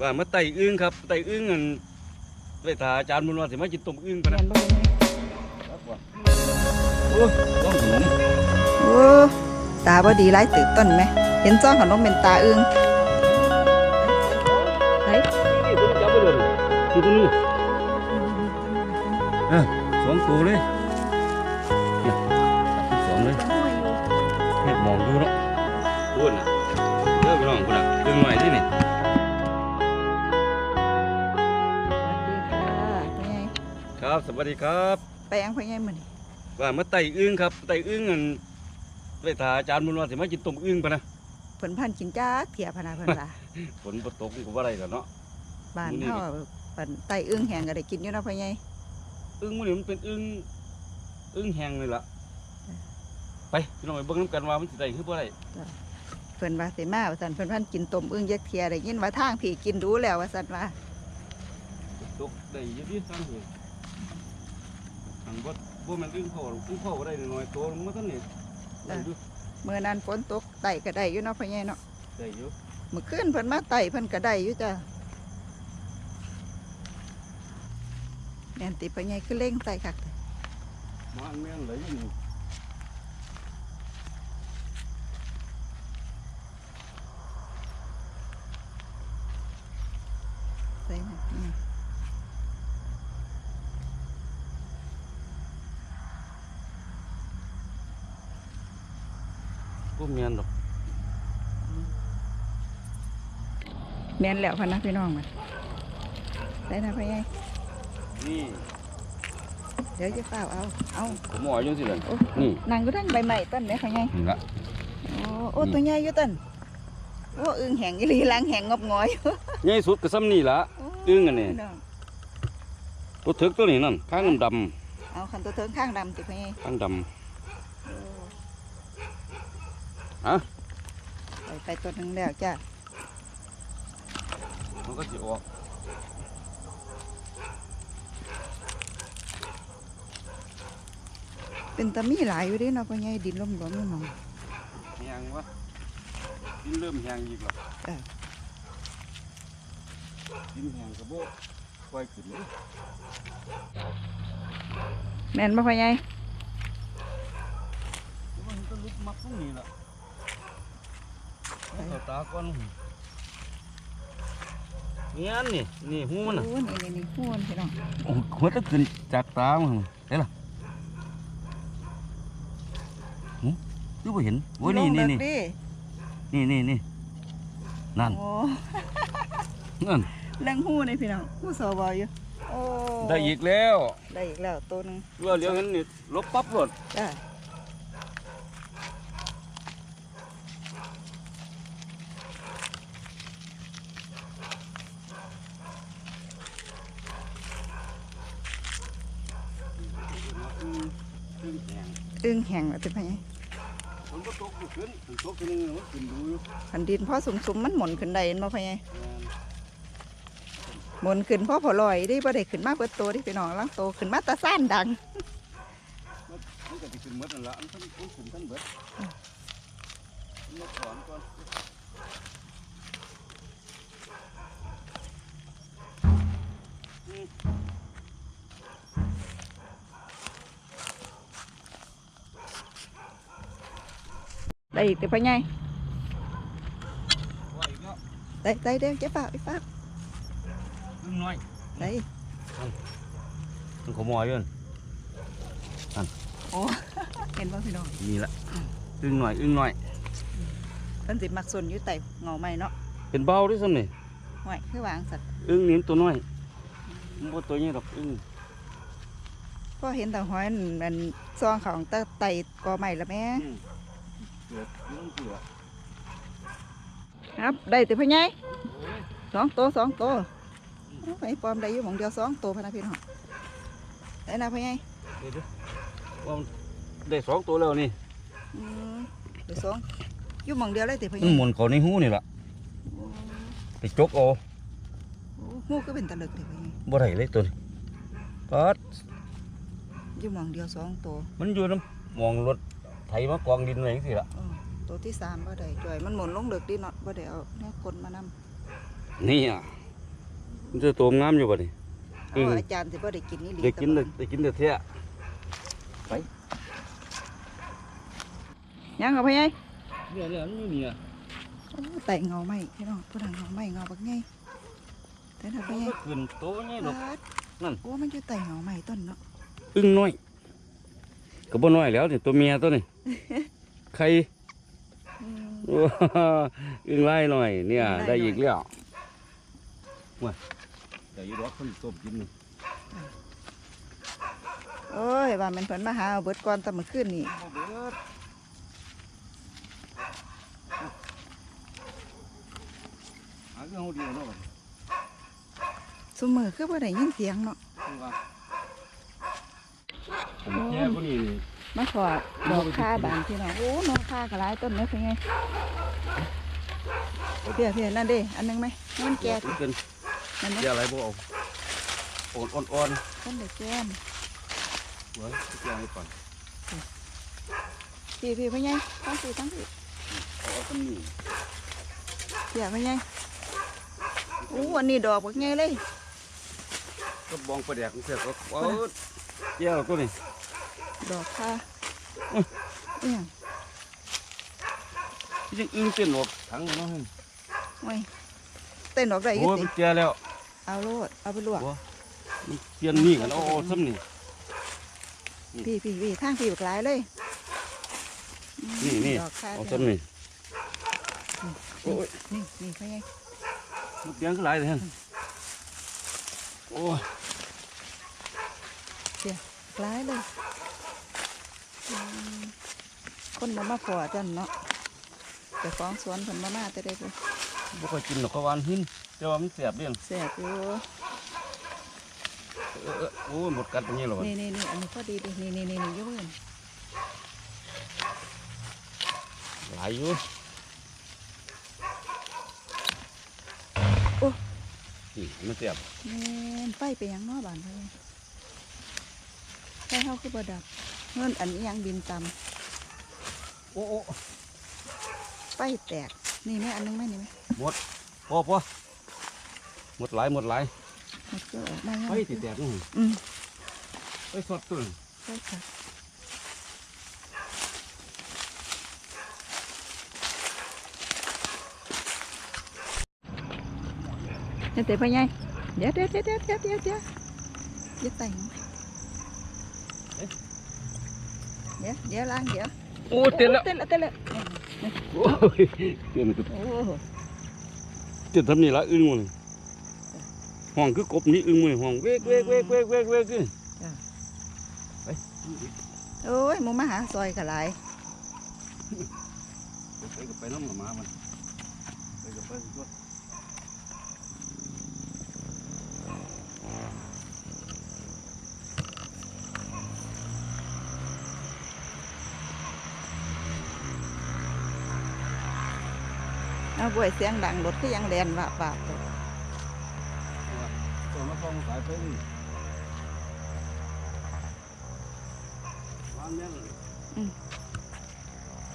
ว่ามาไต่อึ้งครับไต่อึ้งอันไปถาอาจารย์บุญว่าสิมากินต้มอึ้งปะแม่นะนบ่เป็นไงครับว่าโอ้ต้องขนมโอ้ตาบ่ดีหลายตึกต้นไหม เห็นซ่องขนมเป็นตาอึ้งไหนนี่ตัวนี้จับไปเลยคือตัวนี้เออสองตัวเลยเนี่ยจับทั้งสองเลยเฮ็ดหมองดูเนาะอ้วนอะเด้อพี่น้องพุ่นอะอึ้งหน่อยที่นี่สวัสดี สวัสดีครับไปยังพ่อใหญ่มื้อนี้ว่ามาไต่อึ้งครับไต่อึ้งอันไปถาอาจารย์บุญว่าสิมากินต้มอึ้งปะนะเพิ่นพันกินจ้าเถียพะนาเพิ่นว่าฝนบ่ตกก็บ่ได้แล้วเนาะบ้านมื้อนี้เฮาปันไตอึ้งแห้งก็ได้กินอยู่เนาะพ่อใหญ่อึ้งมันนี่มันเป็นอึ้งอึ้งแห้งเลยล่ะไปพี่น้องไปเบิ่งน้ำกันว่ามันสิได้คือบ่ได้เพิ่นว่าสิมาว่าซั่นเพิ่นพันกินต้มอึ้งยักเทียได้ยินว่าทางพี่กินดูแล้วว่าซั่นว่าตกได้อยี่ที่สั่งเหตุทาง บ่บ่แม่นอึ้งเข้าหรอกอึ้งเข้าก็ได้น้อยๆตัวมันบ่ทันนี่ได้อยู่เมื่อนั้นฝนตกไตก็ได้อยู่เนาะพ่อใหญ่เนาะได้อยู่เมื่อคืนเพิ่นมาไตเพิ่นก็ได้อยู่จ้ะแม่นติพ่อใหญ่คือเล่งไตคักมาอันแม่นเลยอยู่นี่ ใส่นะอืม บ่ แม่นดอกแม่นแล้วพะนะพี่น้องมันใส่นะพ่อใหญ่นี่เดี๋ยวจะเฝ้าเอาเอาผมหมออยู่สิล่ะโอ้นี่นั่งอยู่ทั้งใบไม้ต้นไหนพ่อใหญ่นี่ละโอ้โอ้ตัวใหญ่อยู่ต้นโอ้อึ่งแห้งอีหลีล้างแห้งงอบงอยใหญ่สุดก็ซ้ำนี่ล่ะอึ้งอันนี้พี่งตัวถึกตัวนี้นั่นข้างดำเอาคันตัวเทิงข้างดำติพ่อใหญ่ๆข้างดำ ฮะไปไปตัวหนึงแล้วจ้ะมันก็สิออกเป็นตะมีหลายอยู่เดิเนาะพ่อใหญ่ดินล่มหลวมอยู่หมองแหงวะดินเริ่มแหงอีกแล้วเออดินแหงกระโบกค่อยขึ้นเลยแม่นบ่พ่อใหญ่มันก็ลุกมักตรงนี้ล่ะ เอาตาก่อนเนี่ยนี่นี่หูมันน่ะโอ้นี่นี่นี่หูมันพี่น้องโอ้หัวตะขึ้นจากตามันเห็นล่ะหูดูบ่เห็นโอ้ยนี่นี่ลงนี่เลิกดินี่นี่นี่นั่นโอ้นั่นเรื่องหูนี่พี่น้องหูสวอยู่โอ้ได้อีกแล้ว ได้อีกแล้วตัวหนึงเรือเลี้ยวเห็นนี่ลบปั๊บรถจ้ะขึ้นแหง อึ้งแห้งแล้วติพ่อใหญ่ ฝนก็ตกบ่ขึ้นฝนต ขันดูอยู่คันดินพ่อสุมๆมันหมุนขึ้นได้เห็นบ่พ่อใหญ่หมุนขึ้นพราะพอลอยดิบ่ได้ขึ้นมาเปิดโตดิพี่น้องลังโตขึ้นมาตาซ่านดังมันก็สิขึ้นมดนั่นละมันทั้งมันขึ้นทั้งเบิดมันมาถอนก่อนได้อีกติพ่อใหญ่ว่าอีกแล้ว ได้ได้เด้อเจ๊ป้าไอ้ป้าอึ้งน้อยได้มันขโมยอยู่นั่นโอ้เห็นบ่พี่น้องนี่ละอึ้งน้อยอึ้งน้อยเพิ่นสิมักสนอยู่ใต้เงาไม้เนาะเป็นเบาด้วยซ้ำนี่ห้วยคือวางสัตว์อึ้งนี่มันตัวน้อยมันบ่ตัวใหญ่ดอกอึ้งก็เห็นแต่ห้อยนั่นอันซองของตะไตกอไม้ละแม่เกือบอึ้งเกือบ ครับได้ติพ่อใหญ่สองตัวสองตัวโอ้ยปลอมได้อยู่หมองเดียวสองตัวพะนะพี่น้องได้นะพ่อใหญ่เดี๋ยวๆว่ามันได้สองตัวแล้วนี่อืมเดี๋ยวสองอยู่หมองเดียวเลยติพ่อใหมัญ่นหมุนเขาในหูนี่ล่ะไปจกเอาโอ้หูก็เป็นตะลึกติพ่อใหญ่บ่ได้เลยตัวนี้ปัดอยู่หมองเดียวสองตัวมันอยู่น้ำมองรถไถมากองดินไว้จังซี่ล่ะอ้อ ตัวที่สามบ่ได้จ่อยมันหมุนลงเลือกดิเนาะบ่ได้เอาแนวคนมานำนี่อะมันจะตัวงามอยู่บ่นี่เอาอาจารย์สิบ่ได้กินนี่หลีได้กินแต่ได้ได้กินแต่เท่ายังเอาไปไงเนี่ยเนี่ยมันอยู่นี่อะโอ้ไต่เงาไหมพี่น้องผู้ดังเงาไหมเงาบักไงแต่ถ้าไปไงขึ้นโตนี่ดอกปาดนั่น โอ้มันอยู่ไต่เงาไหมต้นเนาะอึ้งน้อยก็บ่น้อยแล้วนี่ตัวเมียตัวนี้ใคร อืมโอ้อึ้งไล่หน่อย เนี่ยอึ้งไล่หน่อยได้อีกแล้วว้าเดี๋ยวอยูดอกคนต้มกินนี่โอ้ยว่ามันเพิ่นมาหาเอาเบิดก่อนแตะมื้อคืนนี่บ่เบิดหาเรื่องเฮาเดียวเนาะบัดซุมื้อคือบ่ได้ยินเสียงเนาะนี้ว่าผมแก่กว่านี้นี่ มาถอดดอกค่าบานพี่น้องโอ้นอกค่าก็หลายต้นเลยเป็นไงเพียเพียนั่นเด้อันหนึงไหมมันแก่เกินนั่นเด้แก่อะไรบ่เอาอ่อนอ่อนอ่อนต้นเด็กแก้มไว้แก่ให้ก่อนพี่พี่เป็นไงทั้งสี่ทั้งสี่เอาเอาต้นนี้เพียเป็นไงโอ้อันนี้ดอกบักไงเลยก็บองประแดกเสร็จก็เอาแก่ตัวนี้ ดอกค่าอุ๊ยเอี่ยงยังอึ้งเต้นออกถังเนาะไว้เต้นดอกได้อโอ้ยี่ยติมันแก่แล้ว เอาโลดเอาไปลวกโอ้มันเปลี่ยนนี่กันเอาเอาซ้ำนี่พี่พี่พี่ทางพี่บักหลายเลยอืมนี่นี่ดอกค่าเอาพี่ซ้ำนี่โอ้ยนี่นี่เป็นไงมันเปลี่ยนก็หลายเลยฮะโอ้ยหลายเลยอืม คนมามาพอจันเนาะแต่ฟ้องสวนผลมามาแต่ได้เลยบ่ค่อยกินหรอกเขาวหวานหินแต่ว่ามันแสบเด้งแซ่บอยู่เออเออโอ้ยหมดกัดตรงนี้หรอวะนี่นี่นี่อันนี้พอดีดินี่นี่นี่นี่อยุ่งหลายอยู่นี่มันแสบแม่นไฟไปหยังเนอบานไปไฟเฮาคือบ่ดับเงินอันนี้ยังบินต โอ้โอ้ำไฟแตก นี่แม่อันนึงไหมนี่ไหมหมดพอพอหมดหลายหมดหลายมันก็ออกมายังไฟติดแตกนี่อืมไฟสดตัวนี่ไฟแตกเดี๋ยวเตะไปไงเดี๋ยวเดี๋ยวเดี๋ยวเดี๋ยวเดี๋ยวเดี๋ยวเดี๋ยวอย่าแต่งเดี๋ยวเดี๋ยวล้างเดี๋ยว โอ้เต้นแล้วเต้นแล้วเต้นแล้วโอ้ยเต้นก็โอ้เต้นทำนี่ละอึ้งมันห้องคือกบนี่อึ้งมันห้องเวกเวกเวกเวกเวกเวกไปโอ้ยหมูมาหาซอยกะหลายไปก็ไปน้ำกับหมามันไปก็ไปตัวเบ่วยเสียงดังรถก็ยังแลนว่าบาบเลยตัวมาส่องสายไฟนี่วางเนี่ยเลย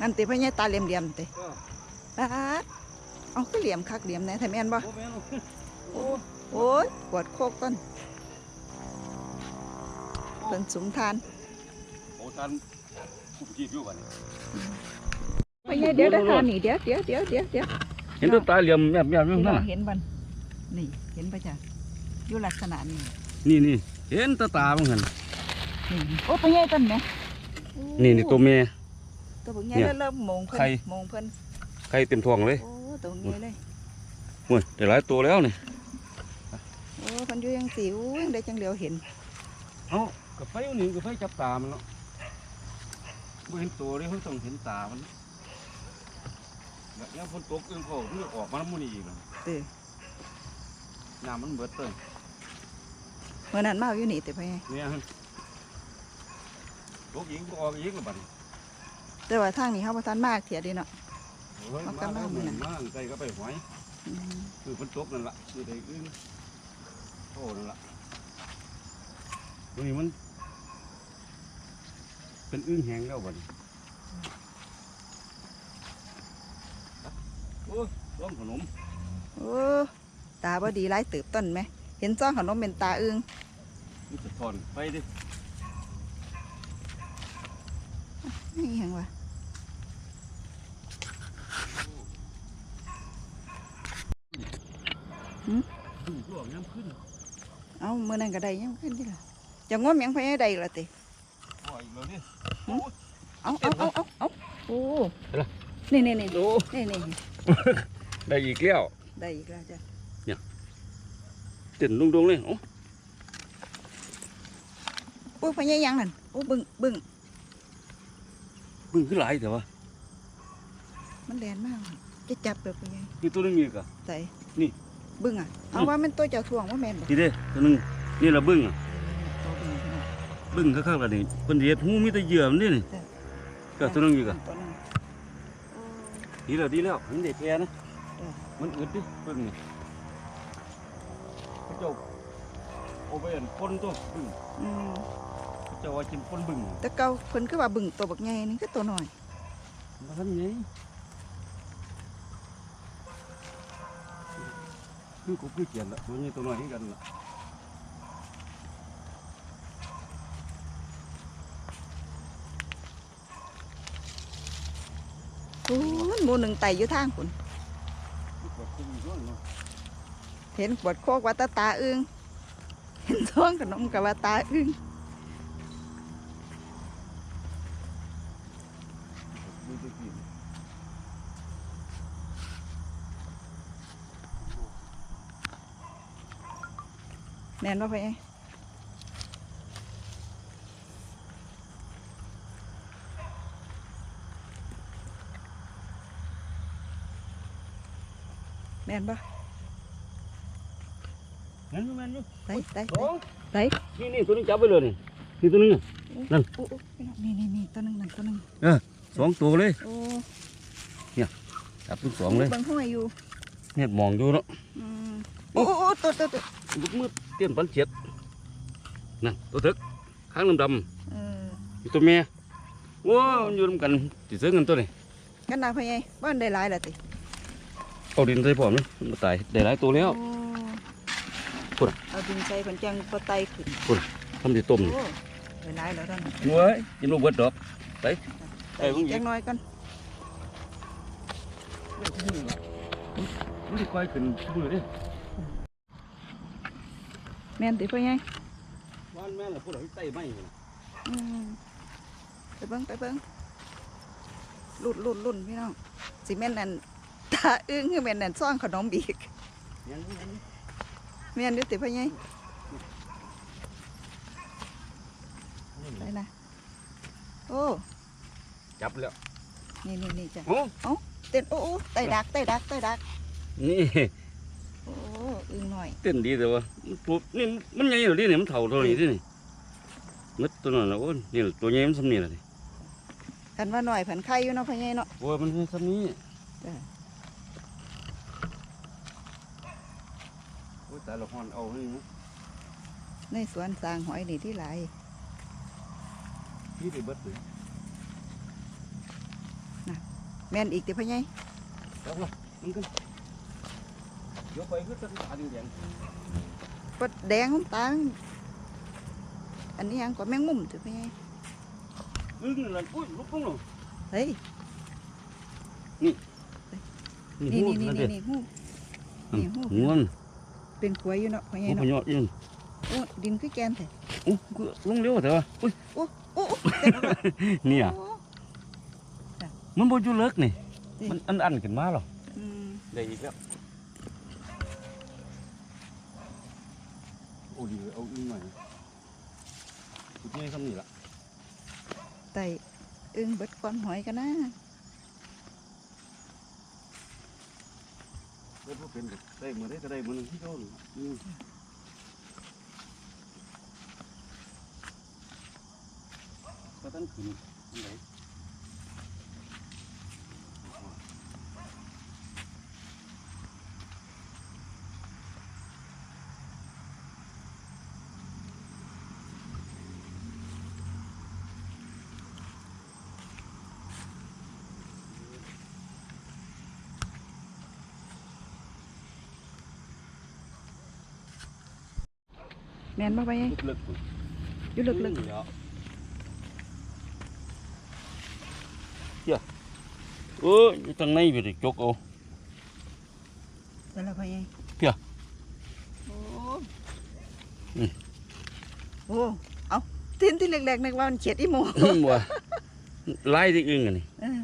นั่นติพ่อใหญ่ตาเหลี่ยมๆติก็ปาดเอาคือเหลี่ยมคักเหลี่ยมแหน่ถ้าแม่นบ่โอ้แม่นโอ้โอ้ยปวดโคกต้นเพิ่นสูงทานโอ้ตันผู้จีบอยู่บ้านพ่อใหญ่เดี๋ยวได้ทานนี่เดี๋ยวเดี๋ยวเดี๋ยวเดี๋ยว เดี๋ยวเห็นตัวตาเหลี่ยมแมบแมบอยู่พี่น้นั่อนงน่ะเห็นบ่นี่เห็นปะจ้ะอยู่ลักษณะนี้นี่นี่เห็นตาตาบ้างหันนี่โอ้พ่อใหญ่ต้นแหมนี่นี่ตัวเมีย ตัวพ่อใหญ่เนี่ยเริ่มโมงเพิ่นไข่โมงเพิ่นไข่เต็มท้องเลยโอ้ตัวใหญ่เลยโอ้ยได้หลายตัวแล้วนี่โอ้เพันอยู่ยังสิวยังได้จังเดียวเห็นเอ้ากับไฟนี่กับไฟจับตามันเนาะบ่เห็นตัวเลยเขาต้องเห็นตามัน แบบนี้ฝนตกอึ้งเขามันจะออกมาแล้วมันนี่อีกอะเออน้ำมันเบิดเต้ยเมื่อนั้นมาอยู่นี่แต่พ่อใหญ่เนี่ยฮะตกอีกก็ออกอีกแล้วบัดนี้แต่ว่าทางนี้เฮาบ่ทันมากเถียดีเนาะ โอ้ยเอามากลับแล้มาวมื้มืออนั้น มาใส่ก็ไปหอยอืมคือฝนตกนั่นล่ะคือได้อึ้งโอ้นั่นล่ะตัวนี้มัน เป็นอึ้งแห้งแล้วบัดนี้ โอ้ยต้มขนมโอ้ตาบ่ดีหลายเติบต้นไหมห็นจ้องขนมเป็นตาอึงมันจะถอนไปดินี่ยังวะดูดวงย้ำขึ้นเอาเมื่อนั้นก็ได้ยังขึ้นที่ละจะง้อมยังไปให้ได้ละติปล่อยเลยดิเอาเอาเอาเอาเอาโอ้นี่นี่นี่โอ้นี่นี่ ได้อีกแล้วได้อีกแล้วจ้ะเต้นลุงๆเลยโอ้โอ้ยพญายังนั่นโอ้บึ้งบึ้งบึ้งขึ้นหลายแต่ว่ามันแดนมากจะจับแบบพญานี่ตัวนึงอีกอะใส่นี่บึ้งอะเอาว่ามันตัวเจ้าทวงว่าแม่นบ่นี่เด้ตัวนึงนี่ละบึ้งอะตัวบึ้งพี่น้องบึ้งข้างๆกันนี่เพิ่นสิเฮ็ดหูมีแต่เหยื่อมันนี่นี่จ้ะก็ตัวนึงอีกอะตัวนึงโอ้ ดีแล้วดีแล้วมันได้แพ้นะจ้ะมันอึดดิบึ้งนี่พระเจ้าเอาไปอันคนตัวบึ้งอืมพระเจ้าว่ากินคนบึ้งแต่เก่าเพิ่นคือว่าบึ้งตัวบักใหญ่นี่คือตัวน้อยมันทันไงคือกูคือเกียนละตัวนี้ตัวน้อยให้กันละ โอ้ย หมูหนึ่งไตอยู่ทางคุณเห็นขวดโคกว่าตาตาอึ้งเห็นท้องขนมกับว่าตาอึ้งแน่นว่าไป ม่นปะนั่นอยู่นั่นอยู่ไตไตสองไตนี่นี่ตัวนี้จับไปเลยนี่นี่ตัวนึงน่ะนั่นโอ้โอ้พี่น้องนี่นี่นี่ตัวหนึงนั่นตัวหนึงสองตัวเลยโอ้จับทั้งสองเลยเบังห้อยอยู่เห็ดมองอยู่เนาะอืมโอ้โอ้โอ้ตัวตัวตัวลูกมืดเตี้ยนปันเฉียดนั่นตัวเถกข้างดำเออๆอยู่ตัวแม่ว้าวมันอยู่นำกันติดเสื้อกันตัวนี้กันนาพะไงบ้านได้หลายละติ เอาดินใส่พร้อมเลยมันตายได้หลายตัวแล้วโอ้พุ่น เอาดินใส่เพันจังพอไตขึ้นทำสิต้มโอ้ได้หลายแล้วท่านเว้ยกินลูกเบิดดอก ไตอีกจังน้อยกันมันสิควายขึ้นมือเด้แม่นติพะไงวานแม่นล่ะผู้ใดไต่ไม้นี่อืมไปเบิ้งไปเบิ้งลุ่นลุ่นลุ่นพี่น้องสิแม่นนั่น ตาอึ้งคือแม่นนั่นซ่องขนมบีกยังยังแม่นอยู่ติพ่อใหญ่ได้นะโอ้จับแล้วนี่นี่นี่จ้ะโอ้เต้นโอ้โอ้ไต่ดักไต่ดักไต่ดักนี่โอ้อึ้งหน่อยเต้นดีแต่ว่ามันปุ๊บนี่มันใหญ่เหรอดิเนี่ยมันเท่าตัวนี้ดินี่มัดตัวนั้นละโอ้ยนี่ล่ะตัวใหญ่มันสำนี่ละดิกันว่าหน่อยผันไข่อยู่เนาะพ่อใหญ่เนาะโอ้ยมันเป็นสำนี้จ้ะ โอ้ย แต่ละคนเอาให้นะในสวนสร้างหอยนี่ที่หลายพี่ได้เบิดเลยแม่นอีกติพ่อใหญ่จับละมันขึ้นเดี๋ยวไปคือตาแดงปดแดงของตาอันนี้ยังก็แมงมุมติพ่อใหญ่ๆอึ้งนั่นล่ะอุ้ยลุกลงหน่อยเฮ้ยนี่นี่หูนี่นี่นั่นนี่เด้นี่หูนี่หูหัวมัน เป็นขวยอยู่เนาะพ่อใหญ่หัวพเนาะยอดยืนโอ้ดินคือแกนแท้โอ้คือลงเร็วแต่ว่าอุ้ยโอ้โอ้โอ้เต้นแล้วเนี่ยโอ้มันบ่อยู่เลิกนี่นี่มันอันอันๆขึ้นมาหรออืมได้อีกแล้วโอ้ดีเอาอึ้งหน่อยสุดนี้คำนี้ละไต่อึ้งเบิดก้อนหอยกันนะ ดี๋ยวพวกเป็นก็ได้มือได้ก็ได้มือนที่เขาหนึ่งอืมก็ตั้งขึ้นอันไหน นบ่ไปไงลึกๆพุ่นอยู่ลึกเดี๋ยวเดี๋ยวเอ้ยอยู่ทางในไปดิจกเอาๆแล้วเราไปไงเพี้ยโอ้อืมโอ้เอาทิ้นที่เล็กๆนึกว่ามันเฉียดอีโมว่าไล่ที่อึ้งอันนี้เออ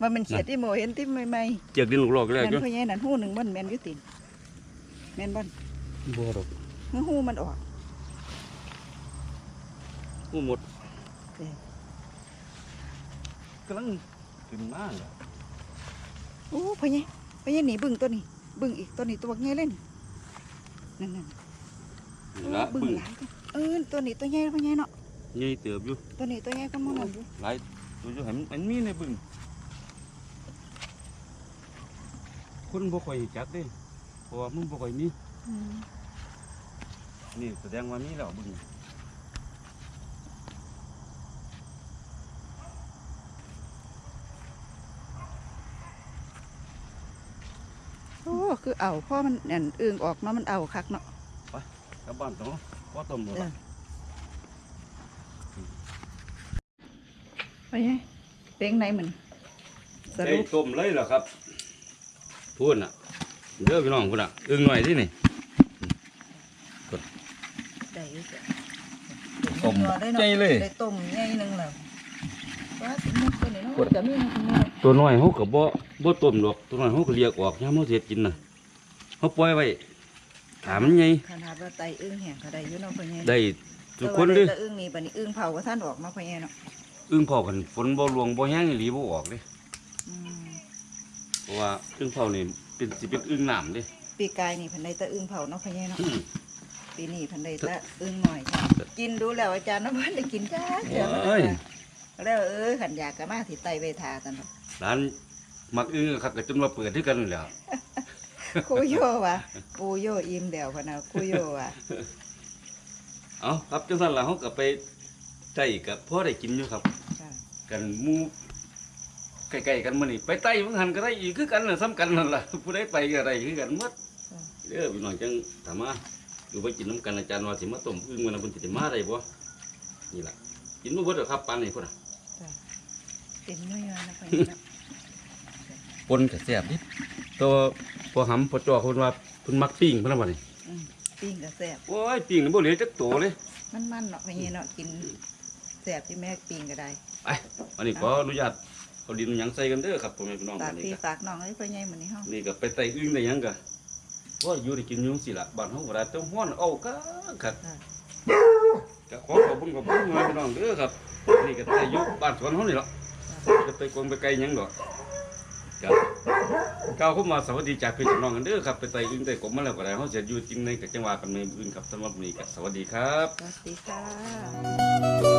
ว่ามันเฉียดอีโมเห็นที่ใหม่เจียกดินลูกหลอกๆแล้วแม่นจ้ะพ่อใหญ่นั่นหูหนึ่งมันแม่นอยู่ตินแม่นบ่นบ่ดอกหูมันออก ผู้หมดเออกำลังขึ้นมาเหรอโอ้พ่อใหญ่พ่อใหญ่หนีบึ้งตัวนี้ บึ้งอีกตัวนี้ตัวใหญ่เล่นนั่นน่ะนี่ละบึ้งบึ้งหลายตัวเออตัวนี้ตัวใหญ่พ่อใหญ่เนาะใหญ่เติบอยู่ตัวนี้ตัวใหญ่ก็มันนั่นอยู่หลายตัวอยู่ให้มันมันมีในบึ้งคนบ่ค่อยจักเด้เพราะว่ามันบ่ค่อยมีอืมนี่แสดงว่ามีแล้วบึ้ง คือเอาพ่อมันนั่นอึ่งออกมามันเอาคักเนาะกลับบ้านตัวพอต้มหมดเอละอไปไงเป้งไหนมันสได้รุปต้มเลยเหรอครับพูดน่ะเด้อพี่น้องพุ่นน่ะอึ้งหน่อยที่นี่ได้อยู่จ้ะต้มได้ใหญ่เลยได้ต้มใหญ่หนึงแล้วว่าสิมุกตัวนี้เนาะจะมีมันมีตัวน้อยเขาก็บ่บ่ต้มดอกตัวน้อยเขาก็เลียกออกยามเขาเสียกินน่ะ เขาปล่อยไว้ถามมันไงขนาดว่าไตอึ้งแห้งก็ได้อยู่เนาะพ่อใหญ่ได้ทุกคนเด้อแต่ว่าได้แต่อึ้งนี่บัดนี้อึ้งเผาก็ท่านออกมาพ่อใหญ่เนาะอึ้งเผากันฝนบ่หลวงบ่แห้งอีหลีบ่ออกเด้อืมเพราะว่าอึ้งเผานี่เป็นสิเป็นอึ้งน้ำเด้ ปีกายนี่เพันได้แต่อึ้งเผาเนาะพ่อใหญ่เนาะอืมปีนี้เพันได้แต่อึ้งหน่อยจ้ะกินดูแล้วอาจารย์นะเพิ่นได้กินจ้าเดี๋ยวเอ้ย แล้วเออขันอยากก็มาที่ไตเวทาตันเนาะร้านมักอึ้งครับก็จนมาเปิดที่กันนั่นแหล้ว คุโยว่ะปูโยอิ่มเดียวพะนะคุโยว่ะเอาครับจังซั่นล่ะเขาก็ไปไต่กับพ่อได้กินอยู่ครับจ้ะกันหมู่ใกล้ๆกันมื้อนี้ไปไต่มันหันก็ได้อีกคือกันน่ะซ้ำกันนั่นล่ะผู้ใดไปก็ได้คือกันหมดเด้อพี่น้องจังถามมาอยู่ไปกินน้ำกันอาจารย์ว่าสิมาต้มอึ่งมันนะเพิ่นสิได้มาได้บ่นี่ล่ะกินบ่เบิดหรอกครับปานนี้พุ่นน่ะเป็นเนื้อนะพ่อใหญ่เนาะปนก็แซ่บดิตัว พอหำพอจ่อเพิ่นว่าเพิ่นมักปิ้งเพิ่นว่านี่อืมปิ้งก็แซ่บโอ้ยปิ้งนี่บ่เหลือจักตัวเลยมันมันๆเนาะพ่อใหญ่เนาะกินแซ่บที่แม่ปิ้งก็ได้ไปอันนี้ขออนุญาตเอาดินหยังใส่กันเด้อครับพ่อแม่พี่น้องฝากอันนี้พี่ก็ฝากน้องเอ้ยพ่อใหญ่มื้อนี้เฮานี่ก็ไปไต่อึ่งได้หยังก็ว่าอยู่ได้กินอยู่สิล่ะบ้านเฮาก็ได้ต้องฮ้อนเอาก็คักค่ะก็ขอขอบคุณขอบคุณพี่น้องเด้อครับนี่ก็ได้อยู่บ้านสวนเฮานี่ล่ะจะไปกวงไปไกลหยังดอกครับ ก้าวเข้ามาสวัสดีจากพี่น้องกันเด้อครับไปไต่ยิงไต่กบมาแล้วก็ได้เขาเสียอยู่จริงในกับจังหวะกันในอื่นครับสำหรับนี้ก็สวัสดีครับ สวัสดีค่ะ